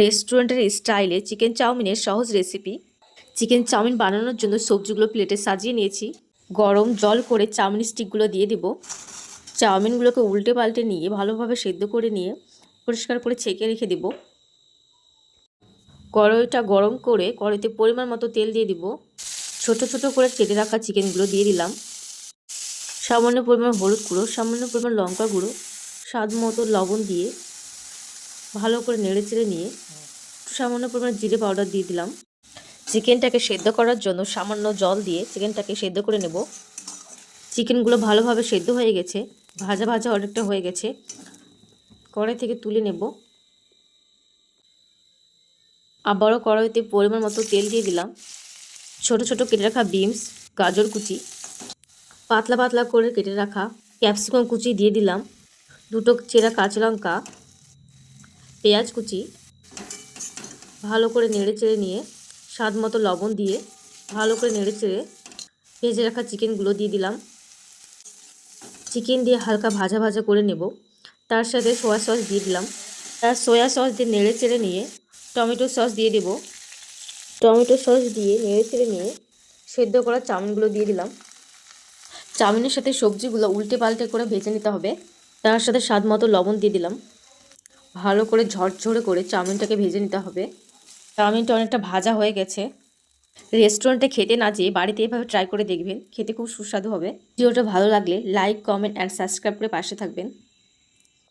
রেস্টুরেন্টের স্টাইলে চিকেন চাউমিনের সহজ রেসিপি চিকেন চাউমিন বানানোর জন্য সবজিগুলো প্লেটে সাজিয়ে নিয়েছি। গরম জল করে চাউমিন স্টিকগুলো দিয়ে দেব। চাউমিনগুলোকে উল্টে পাল্টে নিয়ে ভালোভাবে সেদ্ধ করে নিয়ে পরিষ্কার করে ছেঁকে রেখে দেব। কড়াইটা গরম করে কড়াইতে পরিমাণ মতো তেল দিয়ে দিব। ছোট ছোট করে কেটে রাখা চিকেনগুলো দিয়ে দিলাম। সামান্য পরিমাণ হলুদ গুঁড়ো, সামান্য পরিমাণ লঙ্কা গুঁড়ো, স্বাদ মতো লবণ দিয়ে ভালো করে নেড়ে চেড়ে নিয়ে একটু সামান্য পরিমাণ জিরে পাউডার দিয়ে দিলাম। চিকেনটাকে সেদ্ধ করার জন্য সামান্য জল দিয়ে চিকেনটাকে সেদ্ধ করে নেব। চিকেনগুলো ভালোভাবে সেদ্ধ হয়ে গেছে, ভাজা ভাজা অনেকটা হয়ে গেছে। কড়াই থেকে তুলে নেব। আবারও কড়াইতে পরিমাণ মতো তেল দিয়ে দিলাম। ছোট ছোট কেটে রাখা বিনস, গাজর কুচি, পাতলা পাতলা করে কেটে রাখা ক্যাপসিকাম কুচি দিয়ে দিলাম। দুটো চেরা কাঁচা লঙ্কা পেঁয়াজ কুচি ভালো করে নেড়ে চেড়ে নিয়ে স্বাদ মতো লবণ দিয়ে ভালো করে নেড়ে চেড়ে ভেজে রাখা চিকেনগুলো দিয়ে দিলাম। চিকেন দিয়ে হালকা ভাজা ভাজা করে নেব। তার সাথে সোয়া সস দিয়ে দিলাম। তার সোয়া সস দিয়ে নেড়ে চেড়ে নিয়ে টমেটো সস দিয়ে দেব। টমেটো সস দিয়ে নেড়ে চেড়ে নিয়ে সেদ্ধ করা চাউমিনগুলো দিয়ে দিলাম। চাউমিনের সাথে সবজিগুলো উল্টে পাল্টে করে ভেজে নিতে হবে। তার সাথে স্বাদ মতো লবণ দিয়ে দিলাম। ভালো করে ঝরঝরে করে চাউমিনটাকে ভেজে নিতে হবে। চাউমিনটা অনেকটা ভাজা হয়ে গেছে। রেস্টুরেন্টে খেতে না যেয়ে বাড়িতে এভাবে ট্রাই করে দেখবেন। খেতে খুব সুস্বাদু হবে। ভিডিওটা ভালো লাগলে লাইক কমেন্ট অ্যান্ড সাবস্ক্রাইব করে পাশে থাকবেন।